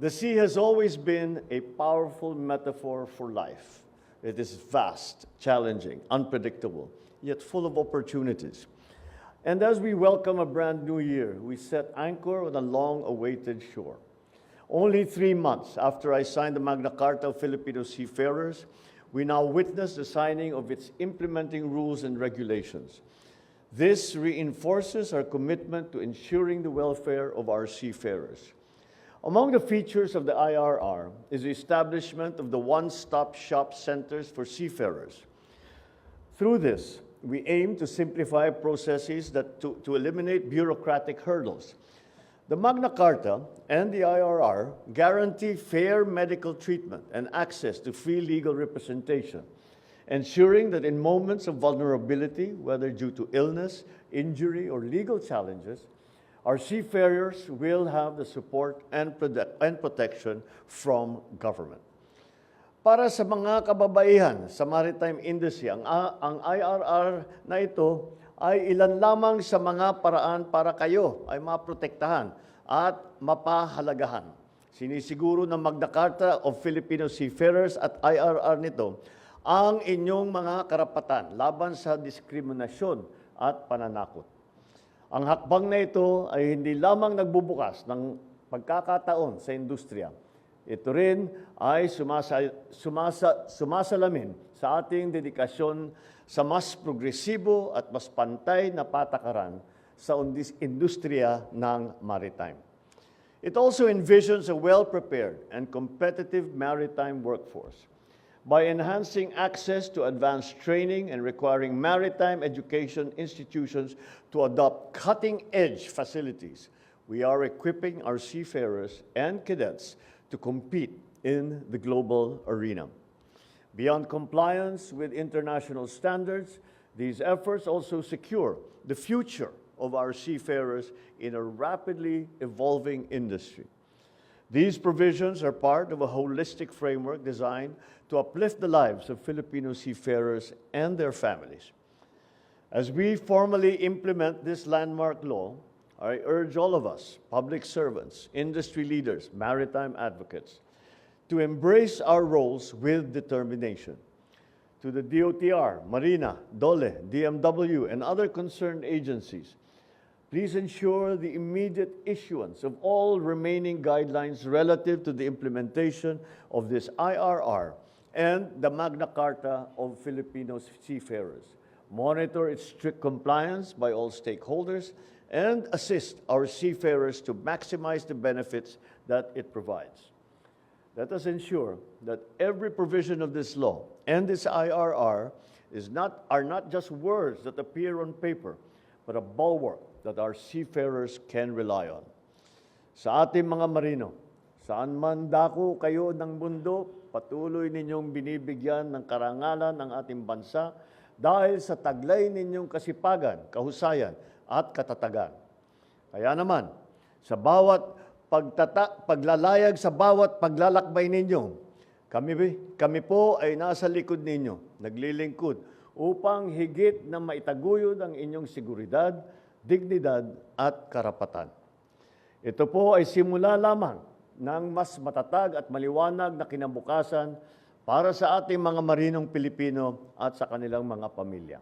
The sea has always been a powerful metaphor for life. It is vast, challenging, unpredictable, yet full of opportunities. And as we welcome a brand new year, we set anchor on a long awaited shore. Only three months after I signed the Magna Carta of Filipino Seafarers, we now witness the signing of its implementing rules and regulations. This reinforces our commitment to ensuring the welfare of our seafarers. Among the features of the IRR is the establishment of the one stop shop centers for seafarers. Through this, we aim to simplify processes that to, to eliminate bureaucratic hurdles. The Magna Carta and the IRR guarantee fair medical treatment and access to free legal representation, ensuring that in moments of vulnerability, whether due to illness, injury, or legal challenges, our seafarers will have the support and, and protection from government. Para sa mga kababaihan sa maritime industry, ang, ang IRR na ito ay ilan lamang sa mga paraan para kayo ay maprotektahan at mapahalagahan. Sinisiguro ng Magna Carta of Filipino Seafarers at IRR nito ang inyong mga karapatan laban sa diskriminasyon at pananakot. Ang hakbang na ito ay hindi lamang nagbubukas ng pagkakataon sa industriya. Ito rin ay sumasa, sumasa, sumasalamin sa ating dedikasyon sa mas progresibo at mas pantay na patakaran sa industriya ng maritime. It also envisions a well-prepared and competitive maritime workforce by enhancing access to advanced training and requiring maritime education institutions to adopt cutting-edge facilities. We are equipping our seafarers and cadets to compete in the global arena. Beyond compliance with international standards, these efforts also secure the future of our seafarers in a rapidly evolving industry. These provisions are part of a holistic framework designed to uplift the lives of Filipino seafarers and their families. As we formally implement this landmark law, I urge all of us, public servants, industry leaders, maritime advocates, to embrace our roles with determination. To the DOTR, Marina, DOLE, DMW, and other concerned agencies, please ensure the immediate issuance of all remaining guidelines relative to the implementation of this IRR and the Magna Carta of Filipino seafarers. Monitor its strict compliance by all stakeholders and assist our seafarers to maximize the benefits that it provides. Let us ensure that every provision of this law and this IRR is not, are not just words that appear on paper, but a bulwark that our seafarers can rely on. Sa ating mga marino, saan man dako kayo ng mundo, patuloy ninyong binibigyan ng karangalan ng ating bansa dahil sa taglay ninyong kasipagan, kahusayan at katatagan. Kaya naman, sa bawat pagtata, paglalayag sa bawat paglalakbay ninyo, kami, kami po ay nasa likod ninyo, naglilingkod, upang higit na maitaguyod ang inyong seguridad, dignidad at karapatan. Ito po ay simula lamang ng mas matatag at maliwanag na kinabukasan para sa ating mga marinong Pilipino at sa kanilang mga pamilya.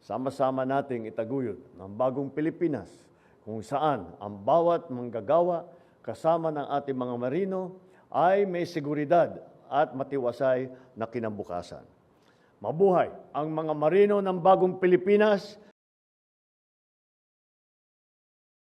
Sama-sama nating itaguyod ng bagong Pilipinas kung saan ang bawat manggagawa kasama ng ating mga marino ay may seguridad at matiwasay na kinabukasan. Mabuhay ang mga marino ng bagong Pilipinas